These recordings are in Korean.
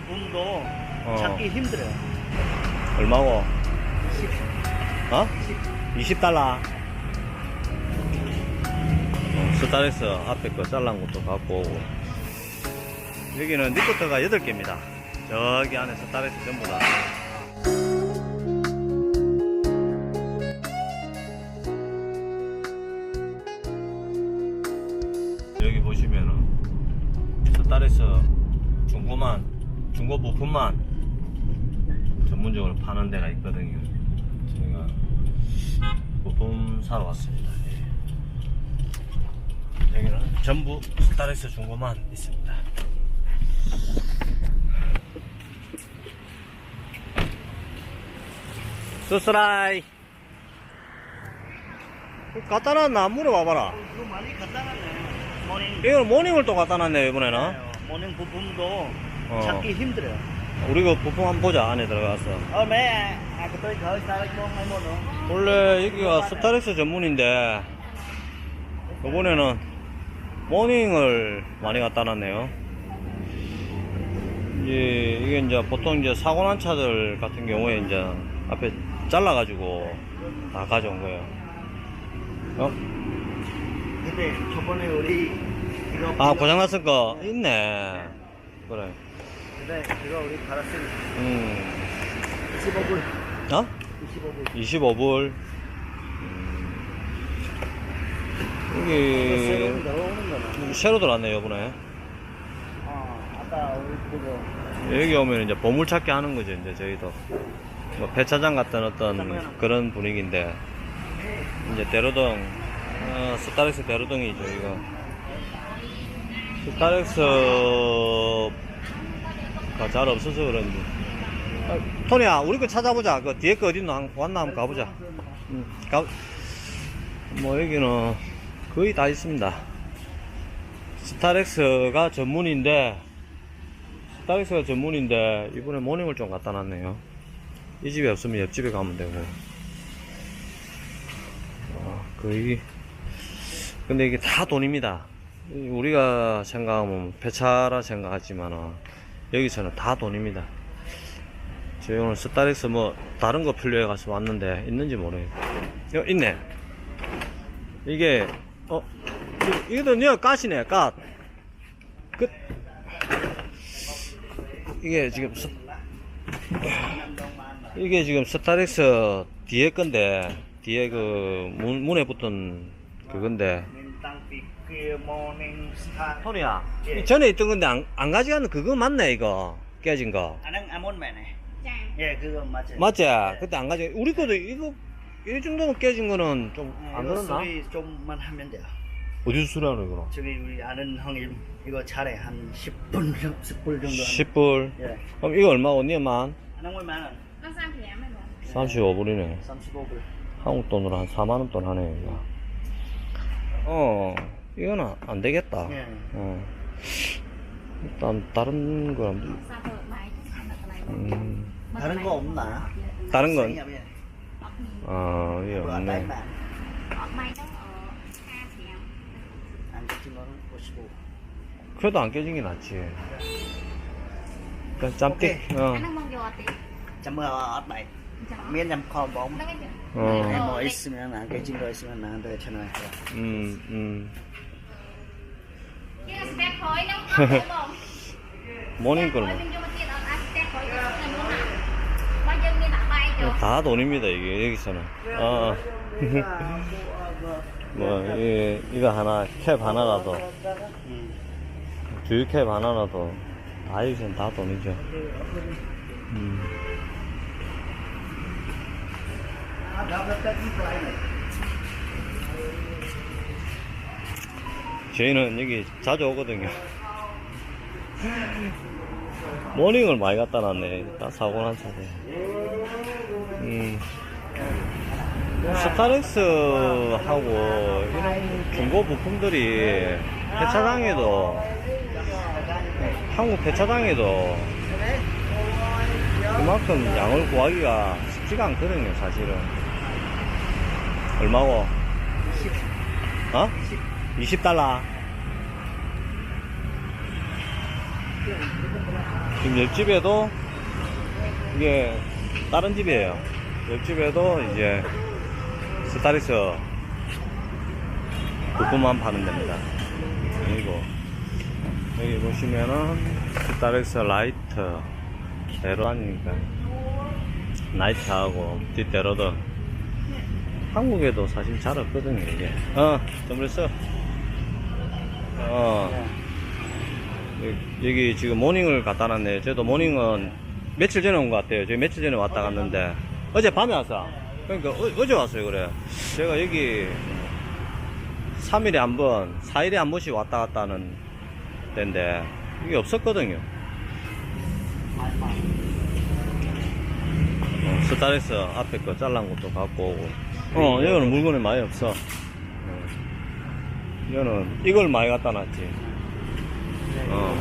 부품도 어. 찾기 힘들어요. 얼마고? 10, 어? 10. 20달러. 어, 스타렉스 앞에 거 잘란 것도 갖고 오고. 여기는 리포터가 8개입니다. 저기 안에 스타렉스 전부 다. 여기 보시면은 스타렉스 중고만, 중고 부품만 전문적으로 파는 데가 있거든요. 제가 부품 사러 왔습니다. 예. 여기는 전부 스타렉스 중고만 있습니다. 수스라이 갖다 놨나? 안 물어봐봐라. 이거 많이 갖다 놨네. 모닝, 이거는 모닝을 또 갖다 놨네, 이번에는. 네, 모닝 부품도 어. 찾기 힘들어요. 우리 그 부품 한번 보자, 안에 들어가서. Khởi sao cái con hai môn nữa. 원래 여기가 스타렉스 전문인데 이번에는 모닝을 많이 갖다 놨네요. 이제 이게 이제 보통 이제 사고 난 차들 같은 경우에 이제 앞에 잘라가지고 다 가져온 거예요. 어? 근데 저번에 우리 이거 아 고장났을 거 있네. 그래. 근데 이거 우리 받았으니 음. 25불, 어? 25불. 25불. 음. 새로 여기 들어오는 거는. 새로 들어왔네 요번에. 어, 아까 우리 그거 여기 오면 이제 보물찾기 하는 거죠, 이제 저희도. 뭐 배차장 같은 어떤 그런 분위기인데, 이제 대로동, 어, 스타렉스 대로동이죠, 이거. 스타렉스 가잘 없어서 그런지. 아, 토니야, 우리 거 찾아보자. 그 뒤에 거 어딨나? 한- 왔나 한번 가보자. 음, 가, 뭐 여기는 거의 다 있습니다. 스타렉스가 전문인데, 스타렉스가 전문인데 이번에 모닝을 좀 갖다 놨네요 이 집에 없으면 옆집에 가면 되고 어, 거의 근데 이게 다 돈입니다 이 우리가 생각하면 폐차라 생각하지만 여기서는 다 돈입니다. 저희 오늘 스타렉스 뭐 다른 거 필요해 가서 왔는데 있는지 모르겠어요 여 있네. 이게 어 이- 이것도 니 가시네 가 끝. 이게 지금 스, 이게 지금 스타렉스 뒤에 건데 뒤에 그 문, 문에 붙은 그건데 star. 토니야 예. 이 전에 있던 건데 안, 안 가져가는 그거 맞네 이거 깨진 거 mẹ này. Dạ. 예, 그거 맞지. 맞지? 예. 그때 안 가져 우리 것도 이거 이 정도면 깨진 거는 좀 예, 안 이거 그렇나? 수리 좀만 하면 돼요. 어디서 수리하는 이거 저기 우리 아는 형님 이거 차례 한 10분 10불 정도. 하는- 10불 예. 그럼 이거 얼마고 니만 anh ông 만 원. Nó sao thì em rồi. 35불이네 35불. 한국 돈으로 한 4만 원 돈 하네 이거 어 이거는 안 되겠다 예. 어. 일단 다른 này. 음, 다른 거 없나? 다른 건. 아, 안 없네. 만 Ở bài đó ở Kha Thièo. 안 되지만 55. 그래도 안 깨진 게 낫지. 그냥 짬띠. 어. 잠깐만. Nó cái gì? 어. 뭐 있으면 안 깨진 거 있으면 나한테 전화해. 음, 음. 모닝 Step 걸 khói 뭐. mình vô mà tiền ở à, step khói cái này muốn nào. Bao nhiêu người đã bay chưa? 다 돈입니다, 이게, 여기서는. 어. 뭐, 이, 이거 하나, 캡 하나라도, 음. 주유 캡 하나라도, 다 여기서는 다 돈이죠. 음. 저희는 여기 자주 오거든요. 모닝을 많이 갖다 놨네. 딱 사고 난 차대. 음. 스타렉스하고 이런 중고 부품들이 폐차장에도, 한국 폐차장에도 그만큼 양을 구하기가 쉽지가 않거든요, 사실은. 얼마고? 20. 어? 20달러. 지금 옆집에도 이게 다른 집이에요. 옆집에도 이제 스타리스 부품만 파는 데입니다. 그리고 여기 보시면은 스타렉스 라이트 대로하니까 나이트하고 뒷대로도 한국에도 사실 잘 없거든요 이게 어좀 그랬 어어 여기- 지금 모닝을 갖다 놨네요 저도 모닝은 며칠 전에 온 것 같아요 저희 며칠 전에 왔다 갔는데 어제 밤에 왔어 그러니까 어, 제 왔어요 그래 제가 여기 3일에 한 번, 4일에 한 번씩 왔다 갔다 하는 데인데, 이게 없었거든요. 어, 스타렉스 앞에 거 잘란 것도 갖고 오고. 어, 이거는 물건이 많이 없어. 어. 이거는 이걸 많이 갖다 놨지. 어,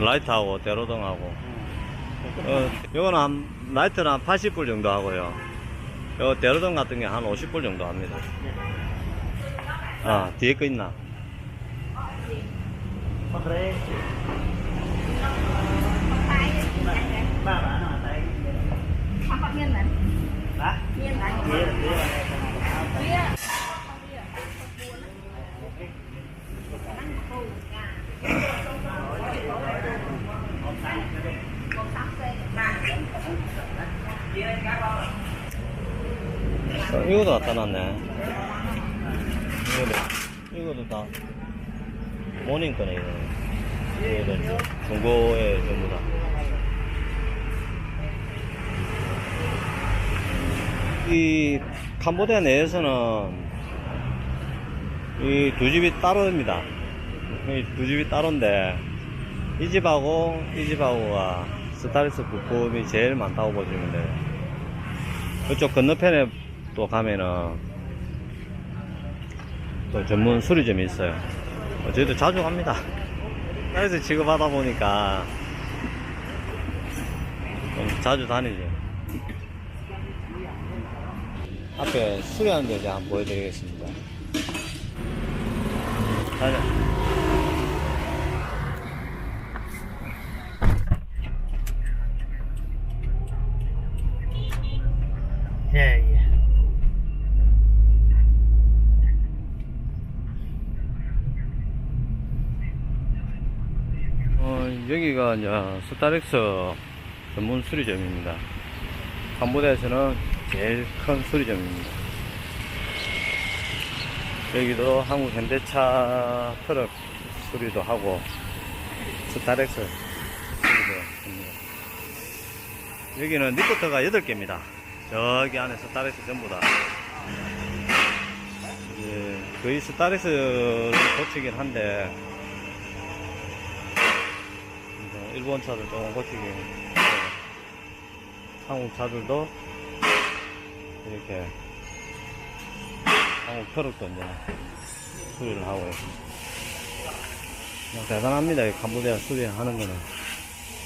라이트하고 대로등하고. 어, 이거는 한, 라이트는 한 80불 정도 하고요. 요 대로등 같은 게 한 50불 정도 합니다. 아, 뒤에 거 있나? Có 이것도 갖다 놨네. 이거도, 이것도 다 모닝 거네, 이거는. 이거는 중고에 전부 다. 이 캄보디아 내에서는 이 두 집이 따로입니다. 이 두 집이 따로인데 이 집하고 이 집하고가 스타리스 부품이 제일 많다고 보시면 돼요. 그쪽 건너편에 또 가면은 또 전문 수리점이 있어요. 어, 저희도 자주 갑니다. 그래서 지급하다 보니까 좀 자주 다니죠. 앞에 수리하는 데 제가 한번 보여드리겠습니다. 가자. 예, 예. 어, 여기가 이제 스타렉스 전문 수리점입니다. 캄보디아에서는 제일 큰 수리점입니다. 여기도 한국 현대차 트럭 수리도 하고 스타렉스 수리도 합니다. 여기는 리포터가 8개입니다. 저기 안에 스타렉스 전부 다. 거의 스타렉스를 고치긴 한데 일본 차들 조금 힘들어요. 한국 차들도 이렇게 한국 트럭도 이제 수리를 하고 있습니다. 대단합니다. 이 캄보디아 수리하는 거는.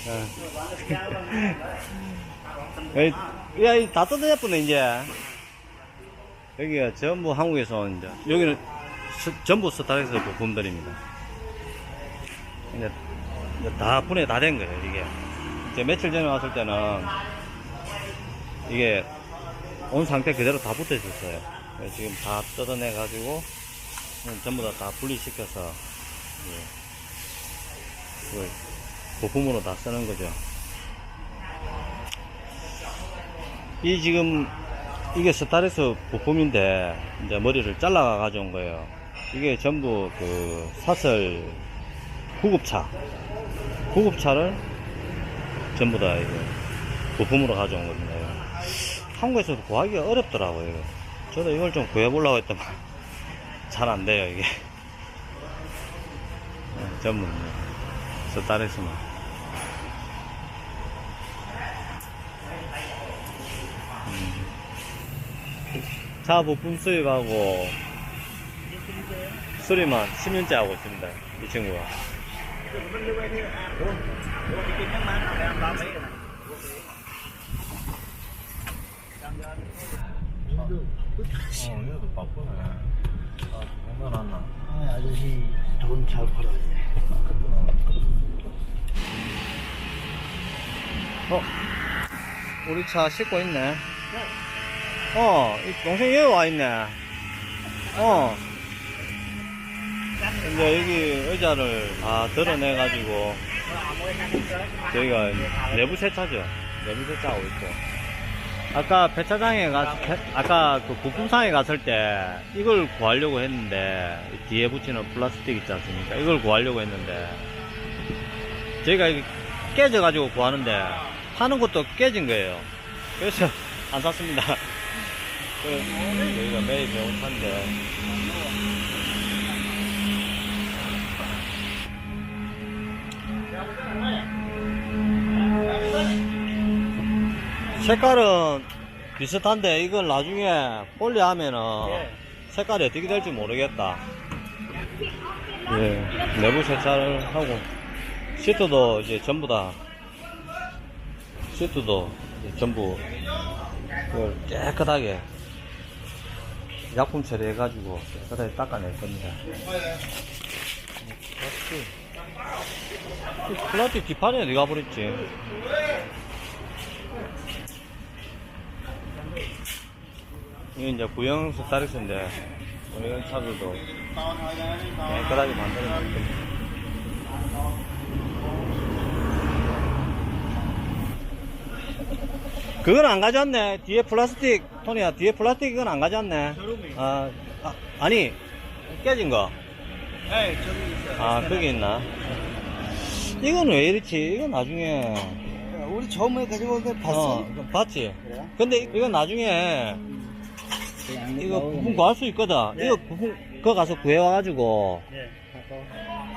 예. 야, 이다 뜯어졌네, 이제. 여기가 전부 한국에서 온, 이제. 여기는 스- 전부 스타렉스 부품들입니다. 이제 다 분해 다 된 거예요, 이게. 이제 며칠 전에 왔을 때는 이게 온 상태 그대로 다 붙어 있었어요. 지금 다 뜯어내 가지고 전부 다 다 분리시켜서 예, 부품으로 다 쓰는 거죠. 이 지금 이게 스타렉스 부품인데 이제 머리를 잘라 가져온 거예요. 이게 전부 그 사설 구급차 구급차를 전부 다 이거 부품으로 가져온 겁니다. 한국에서도 구하기가 어렵더라고요. 이거. 저도 이걸 좀 구해보려고 했더만 잘 안 돼요 이게. 어, 전부 스타렉스만. 음. 차 부품 수입하고 수리만 10년째 하고 있습니다. 이 친구가. 어, 얘도 바쁘네. 아, 공간 안 나. 아, 아저씨 돈 잘 벌었네. 어, 우리 차 싣고 있네. 어, 이 동생이 여기 와 있네. 어. 이제 여기 의자를 다 드러내가지고, 저희가 내부 세차죠. 내부 세차하고 있고. 아까 배차장에 가, 배- 아까 그 부품상에 갔을 때 이걸 구하려고 했는데, 뒤에 붙이는 플라스틱 있지 않습니까? 이걸 구하려고 했는데, 저희가 깨져가지고 구하는데, 파는 것도 깨진 거예요. 그래서 안 샀습니다. 그, 저희가 매일 배운 차인데. 색깔은 비슷한데 이걸 나중에 폴리 하면은 색깔이 어떻게 될지 모르겠다. 예, 내부 세차를 하고 시트도 이제 전부 다 시트도 이제 전부 깨끗하게 약품 처리해가지고 깨끗하게 닦아낼 겁니다. 플라스틱, 뒷판에 어디 가버렸지? 이게 이제 구형 스타렉스인데 이런 차들도 깨끗하게 만들어 놓을 겁니다. 그건 안 가져왔네. 뒤에 플라스틱, 토니야, 뒤에 플라스틱 이건 안 가져왔네. 아, 아, 아니, 깨진 거. 네, 저기 있어요. 아, 거기 있나? 이건 왜 이렇지? 이건 나중에. 우리 처음에 가지고 온거 봤어? 어, 봤지? 그래? 근데 이건 나중에 이거 부품 구할 수 있거든. 네. 이거 부품, 그거 가서 구해와가지고, 네.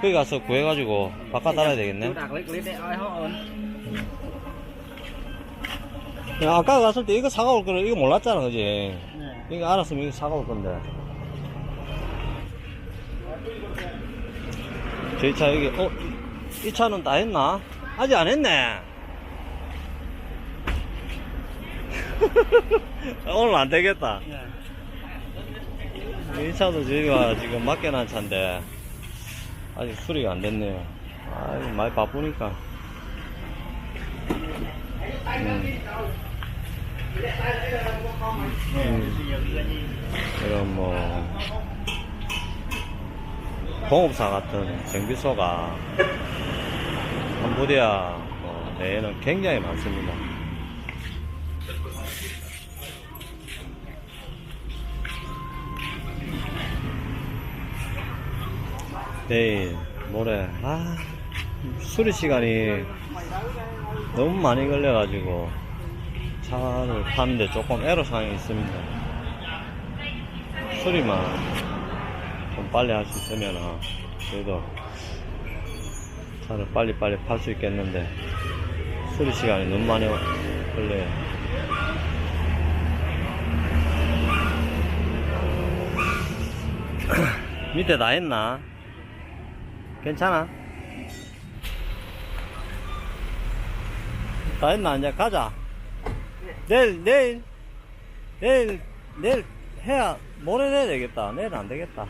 거기 가서 구해가지고, 바꿔 달아야 되겠네. ai họ ơn. 야, 아까 갔을 때 이거 사가올 거를 이거 몰랐잖아, 그지? 네. 이거 알았으면 이거 사가올 건데. 저희 차 여기, 어, 이- 이 차는 다 했나? 아직 안 했네. 오늘 안 되겠다. 네. 이 차도 저희가 지금 맡겨놓은 차인데, 아직 수리가 안 됐네요. 아, 많이 바쁘니까. 음. 음. 이런 뭐 공업사 같은 정비소가 캄보디아 뭐 내에는 굉장히 많습니다. 내일 모레 아 수리 시간이 너무 많이 걸려가지고 차를 파는데 조금 애로사항이 있습니다. 수리만 좀 빨리 할 수 있으면 그래도 차를 빨리빨리 팔 수 있겠는데 수리 시간이 너무 많이 걸려요. 밑에 다 했나? 괜찮아? 다 했나? 이제 가자. 내일, 내일, 내일, 내일 해야, 모레 내야 되겠다. 내일 안 되겠다.